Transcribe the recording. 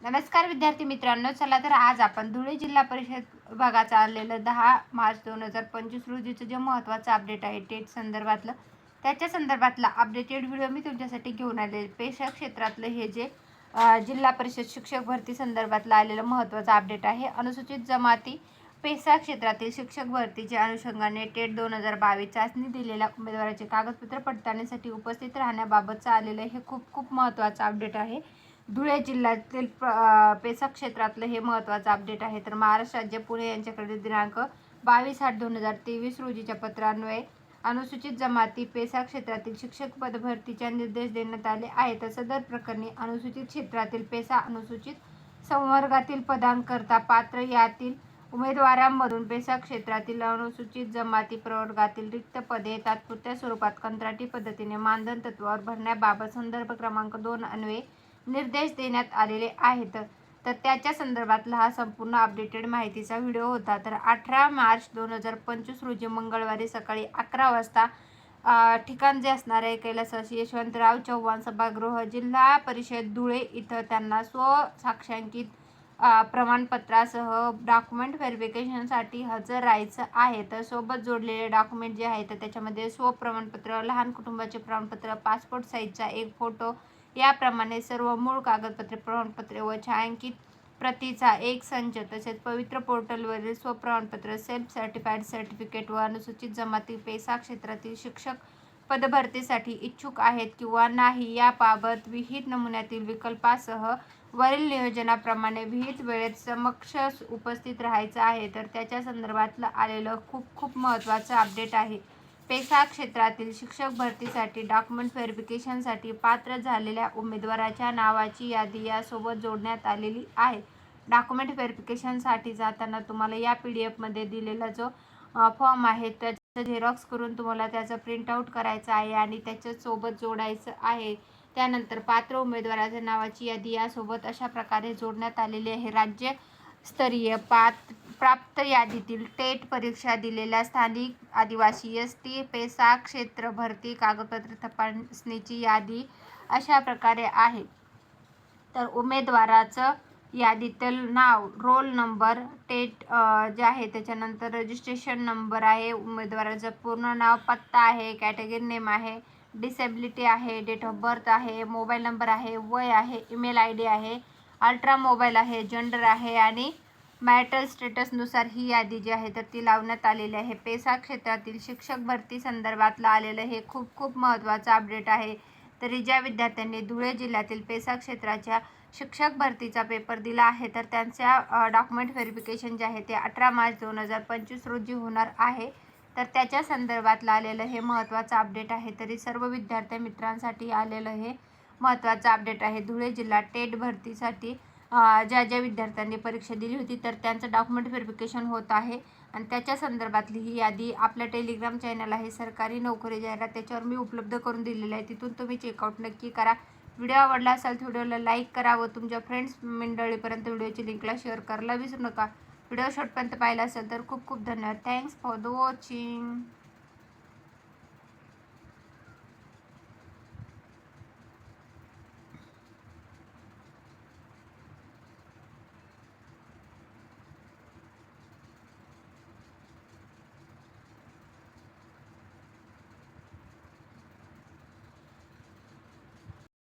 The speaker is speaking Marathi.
नमस्कार विद्यार्थी मित्रांनो चला तर आज आपण धुळे जिल्हा परिषद विभागाचं आलेलं दहा मार्च दोन हजार पंचवीस रोजीचं जे महत्त्वाचं अपडेट आहे टेट संदर्भातलं त्याच्या संदर्भातला अपडेटेड व्हिडिओ मी तुमच्यासाठी घेऊन आले. पेशा क्षेत्रातलं हे जे जिल्हा परिषद शिक्षक भरती संदर्भातलं आलेलं महत्त्वाचं अपडेट आहे. अनुसूचित जमाती पेसा क्षेत्रातील शिक्षक भरतीच्या अनुषंगाने टेट दोन हजार बावीस चाचणी दिलेल्या उमेदवाराचे कागदपत्र पडताळणीसाठी उपस्थित राहण्याबाबतचं आलेलं हे खूप खूप महत्त्वाचं अपडेट आहे. धुळे जिल्ह्यातील प्र पेसा क्षेत्रातलं हे महत्त्वाचं अपडेट आहे. तर महाराष्ट्र राज्य पुणे यांच्याकडे दिनांक बावीस आठ दोन हजार तेवीस रोजीच्या पत्रान्वये अनुसूचित जमाती पेसा क्षेत्रातील शिक्षक पदभरतीच्या निर्देश देण्यात आले आहेत. तर सदर प्रकरणी अनुसूचित क्षेत्रातील पेसा अनुसूचित संवर्गातील पदांकरता पात्र यातील उमेदवारांमधून पेसा क्षेत्रातील अनुसूचित जमाती प्रवर्गातील रिक्त पदे तात्पुरत्या स्वरूपात कंत्राटी पद्धतीने मानधन तत्वावर भरण्याबाबत संदर्भ क्रमांक दोन अन्वये निर्देश देण्यात आलेले आहेत. तर त्याच्या संदर्भातला हा संपूर्ण अपडेटेड माहितीचा व्हिडिओ होता. तर अठरा मार्च दोन हजार पंचवीस रोजी मंगळवारी सकाळी अकरा वाजता ठिकाण जे असणार आहे कैलासवासी यशवंतराव चव्हाण सभागृह जिल्हा परिषद धुळे इथं त्यांना स्वसाक्षांकित प्रमाणपत्रासह डॉक्युमेंट व्हेरिफिकेशनसाठी हजर राहायचं आहे. तर सोबत जोडलेले डॉक्युमेंट जे आहे तर त्याच्यामध्ये स्वप्रमाणपत्र लहान कुटुंबाचे प्रमाणपत्र पासपोर्ट साईजचा एक फोटो याप्रमाणे सर्व मूळ कागदपत्रे प्रमाणपत्रे व छायांकित प्रतीचा एक संच तसेच पवित्र पोर्टलवरील स्वप्रमाणपत्र सेल्फ सर्टिफाईड सर्टिफिकेट व अनुसूचित जमाती पेसा क्षेत्रातील शिक्षक पदभरतीसाठी इच्छुक आहेत किंवा नाही याबाबत विहित नमुन्यातील विकल्पासह वरील नियोजनाप्रमाणे विहित वेळेत समक्ष उपस्थित राहायचं आहे. तर त्याच्या संदर्भातलं आलेलं खूप खूप महत्त्वाचं अपडेट आहे. पेसा क्षेत्रातील शिक्षक भरतीसाठी डॉक्युमेंट व्हेरिफिकेशनसाठी पात्र झालेल्या उमेदवाराच्या नावाची यादी यासोबत जोडण्यात आलेली आहे. डॉक्युमेंट व्हेरिफिकेशनसाठी जाताना तुम्हाला या पी डी एफमध्ये दिलेला जो फॉर्म आहे त्याचं झेरॉक्स करून तुम्हाला त्याचं प्रिंटआउट करायचं आहे आणि त्याच्यासोबत जोडायचं आहे. त्यानंतर पात्र उमेदवाराच्या नावाची यादी यासोबत अशा प्रकारे जोडण्यात आलेली आहे. राज्यस्तरीय पात प्राप्त यादीतील टेट परीक्षा दिलेल्या स्थानिक आदिवासी एस टी पेसा क्षेत्र भरती कागदपत्र तपासणीची यादी अशा प्रकारे आहे. तर उमेदवाराचं यादीतील नाव रोल नंबर टेट जे आहे त्याच्यानंतर रजिस्ट्रेशन नंबर आहे उमेदवाराचं पूर्ण नाव पत्ता आहे कॅटेगरी नेम आहे डिसेबिलिटी आहे डेट ऑफ बर्थ आहे मोबाईल नंबर आहे वय आहे ईमेल आय डी आहे अल्ट्रा मोबाईल आहे जेंडर आहे आणि मॅरिटल स्टेटसनुसार ही यादी जी आहे तर ती लावण्यात आलेली आहे. पेसा क्षेत्रातील शिक्षक भरती संदर्भातलं आलेलं हे खूप खूप महत्त्वाचं अपडेट आहे. तरी ज्या विद्यार्थ्यांनी धुळे जिल्ह्यातील पेसा क्षेत्राच्या शिक्षक भरतीचा पेपर दिला आहे तर त्यांच्या डॉक्युमेंट व्हेरिफिकेशन जे आहे ते अठरा मार्च दोन हजार पंचवीस रोजी होणार आहे. तर त्याच्या संदर्भातलं आलेलं हे महत्त्वाचं अपडेट आहे. तरी सर्व विद्यार्थी मित्रांसाठी आलेलं हे महत्त्वाचं अपडेट आहे. धुळे जिल्हा टेट भरतीसाठी ज्या ज्या विद्यार्थ्यांनी परीक्षा दिली होती तर त्यांचं डॉक्युमेंट व्हेरिफिकेशन होत आहे. आणि त्याच्या संदर्भातली ही यादी आपल्या टेलिग्राम चॅनल आहे. सरकारी नोकरी जाहिरात त्याच्यावर मी उपलब्ध करून दिलेली आहे. तिथून तुम्ही चेकआउट नक्की करा. व्हिडिओ आवडला असेल तर व्हिडिओला लाईक करा व तुमच्या फ्रेंड्स मंडळीपर्यंत व्हिडिओची लिंकला शेअर करायला विसरू नका. व्हिडिओ शॉर्टपर्यंत पाहिला असेल तर खूप खूप धन्यवाद. Thanks for the watching